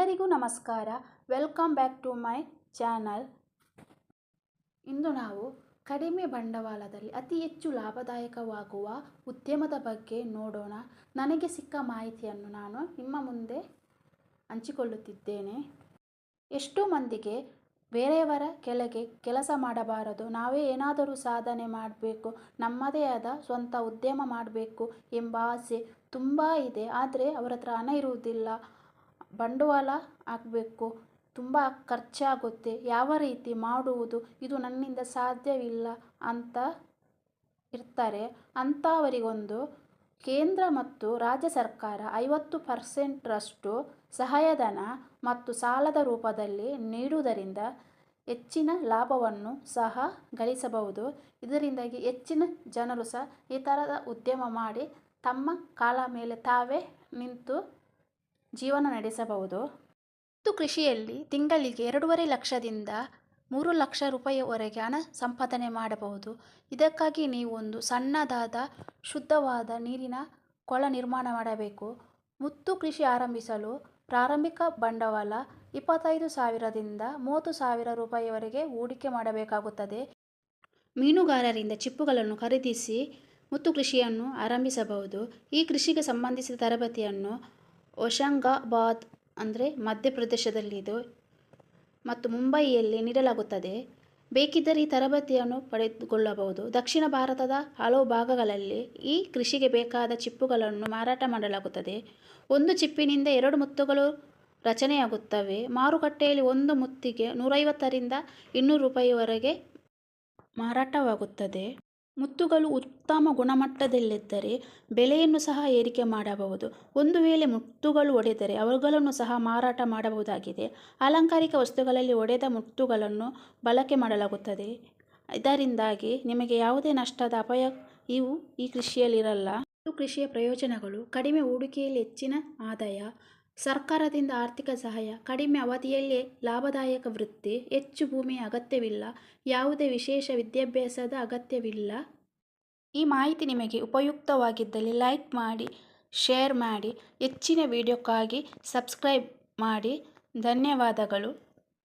ಎಲ್ಲರಿಗೂ ನಮಸ್ಕಾರ. Welcome back to my channel. ಇಂದು ನಾವು ಕಡಿಮೆ ಬಂಡವಾಳದಲ್ಲಿ ಅತಿ ಹೆಚ್ಚು ಲಾಭದಾಯಕವಾಗುವ ಉದ್ಯಮದ ಬಗ್ಗೆ ನೋಡೋಣ. ನನಗೆ ಸಿಕ್ಕ ಮಾಹಿತಿಯನ್ನು ನಾನು ನಿಮ್ಮ ಮುಂದೆ ಹಂಚಿಕೊಳ್ಳುತ್ತಿದ್ದೇನೆ. ಎಷ್ಟೋ ಮಂದಿಗೆ ಬೇರೆಯವರ ಕೆಳಗೆ ಕೆಲಸ ಮಾಡಬಾರದು, ನಾವೇ ಏನಾದರೂ ಸಾಧನೆ ಮಾಡಬೇಕು, ನಮ್ಮದೇ ಆದ ಸ್ವಂತ ಉದ್ಯಮ ಮಾಡಬೇಕು ಎಂಬ ಆಸೆ ತುಂಬ ಇದೆ. ಆದರೆ ಅವರ ಹತ್ರ ಹಣ ಇರುವುದಿಲ್ಲ. ಬಂಡವಾಳ ಹಾಕಬೇಕು. ತುಂಬ ಖರ್ಚಾಗುತ್ತೆ. ಯಾವ ರೀತಿ ಮಾಡುವುದು? ಇದು ನನ್ನಿಂದ ಸಾಧ್ಯವಿಲ್ಲ ಅಂತ ಇರ್ತಾರೆ. ಅಂಥವರಿಗೊಂದು ಕೇಂದ್ರ ಮತ್ತು ರಾಜ್ಯ ಸರ್ಕಾರ ಐವತ್ತು ಪರ್ಸೆಂಟ್ರಷ್ಟು ಸಹಾಯಧನ ಮತ್ತು ಸಾಲದ ರೂಪದಲ್ಲಿ ನೀಡುವುದರಿಂದ ಹೆಚ್ಚಿನ ಲಾಭವನ್ನು ಸಹ ಗಳಿಸಬಹುದು. ಇದರಿಂದಾಗಿ ಹೆಚ್ಚಿನ ಜನರು ಸಹ ಈ ಥರದ ಉದ್ಯಮ ಮಾಡಿ ತಮ್ಮ ಕಾಲ ಮೇಲೆ ತಾವೇ ನಿಂತು ಜೀವನ ನಡೆಸಬಹುದು. ಮತ್ತು ಕೃಷಿಯಲ್ಲಿ ತಿಂಗಳಿಗೆ ಎರಡೂವರೆ ಲಕ್ಷದಿಂದ ಮೂರು ಲಕ್ಷ ರೂಪಾಯಿವರೆಗೆ ಹಣ ಸಂಪಾದನೆ ಮಾಡಬಹುದು. ಇದಕ್ಕಾಗಿ ನೀವು ಒಂದು ಸಣ್ಣದಾದ, ಶುದ್ಧವಾದ ನೀರಿನ ಕೊಳ ನಿರ್ಮಾಣ ಮಾಡಬೇಕು. ಮುತ್ತು ಕೃಷಿ ಆರಂಭಿಸಲು ಪ್ರಾರಂಭಿಕ ಬಂಡವಾಳ ಇಪ್ಪತ್ತೈದು ಸಾವಿರದಿಂದ ಮೂವತ್ತು ಸಾವಿರ ರೂಪಾಯಿವರೆಗೆ ಹೂಡಿಕೆ ಮಾಡಬೇಕಾಗುತ್ತದೆ. ಮೀನುಗಾರರಿಂದ ಚಿಪ್ಪುಗಳನ್ನು ಖರೀದಿಸಿ ಮುತ್ತು ಕೃಷಿಯನ್ನು ಆರಂಭಿಸಬಹುದು. ಈ ಕೃಷಿಗೆ ಸಂಬಂಧಿಸಿದ ತರಬೇತಿಯನ್ನು ಹೋಶಂಗಾಬಾದ್ ಅಂದರೆ ಮಧ್ಯಪ್ರದೇಶದಲ್ಲಿದೆ ಮತ್ತು ಮುಂಬಯಿಯಲ್ಲಿ ನೀಡಲಾಗುತ್ತದೆ. ಬೇಕಿದ್ದರೆ ಈ ತರಬೇತಿಯನ್ನು ಪಡೆದುಕೊಳ್ಳಬಹುದು. ದಕ್ಷಿಣ ಭಾರತದ ಹಲವು ಭಾಗಗಳಲ್ಲಿ ಈ ಕೃಷಿಗೆ ಬೇಕಾದ ಚಿಪ್ಪುಗಳನ್ನು ಮಾರಾಟ ಮಾಡಲಾಗುತ್ತದೆ. ಒಂದು ಚಿಪ್ಪಿನಿಂದ ಎರಡು ಮುತ್ತುಗಳು ರಚನೆಯಾಗುತ್ತವೆ. ಮಾರುಕಟ್ಟೆಯಲ್ಲಿ ಒಂದು ಮುತ್ತಿಗೆ ನೂರೈವತ್ತರಿಂದ ಇನ್ನೂರು ರೂಪಾಯಿವರೆಗೆ ಮಾರಾಟವಾಗುತ್ತದೆ. ಮುತ್ತುಗಳು ಉತ್ತಮ ಗುಣಮಟ್ಟದಲ್ಲಿದ್ದರೆ ಬೆಲೆಯನ್ನು ಸಹ ಏರಿಕೆ ಮಾಡಬಹುದು. ಒಂದು ವೇಳೆ ಮುತ್ತುಗಳು ಒಡೆದರೆ ಅವುಗಳನ್ನು ಸಹ ಮಾರಾಟ ಮಾಡಬಹುದಾಗಿದೆ. ಅಲಂಕಾರಿಕ ವಸ್ತುಗಳಲ್ಲಿ ಒಡೆದ ಮುತ್ತುಗಳನ್ನು ಬಳಕೆ ಮಾಡಲಾಗುತ್ತದೆ. ಇದರಿಂದಾಗಿ ನಿಮಗೆ ಯಾವುದೇ ನಷ್ಟದ ಅಪಾಯ ಇವು ಈ ಕೃಷಿಯಲ್ಲಿರಲ್ಲ. ಕೃಷಿಯ ಪ್ರಯೋಜನಗಳು. ಕಡಿಮೆ ಹೂಡಿಕೆಯಲ್ಲಿ ಹೆಚ್ಚಿನ ಆದಾಯ ಸರ್ಕಾರದಿಂದ ಆರ್ಥಿಕ ಸಹಾಯ, ಕಡಿಮೆ ಅವಧಿಯಲ್ಲೇ ಲಾಭದಾಯಕ ವೃತ್ತಿ, ಹೆಚ್ಚು ಭೂಮಿಯ ಅಗತ್ಯವಿಲ್ಲ, ಯಾವುದೇ ವಿಶೇಷ ವಿದ್ಯಾಭ್ಯಾಸದ ಅಗತ್ಯವಿಲ್ಲ. ಈ ಮಾಹಿತಿ ನಿಮಗೆ ಉಪಯುಕ್ತವಾಗಿದ್ದಲ್ಲಿ ಲೈಕ್ ಮಾಡಿ, ಶೇರ್ ಮಾಡಿ, ಹೆಚ್ಚಿನ ವಿಡಿಯೋಕ್ಕಾಗಿ ಸಬ್ಸ್ಕ್ರೈಬ್ ಮಾಡಿ. ಧನ್ಯವಾದಗಳು.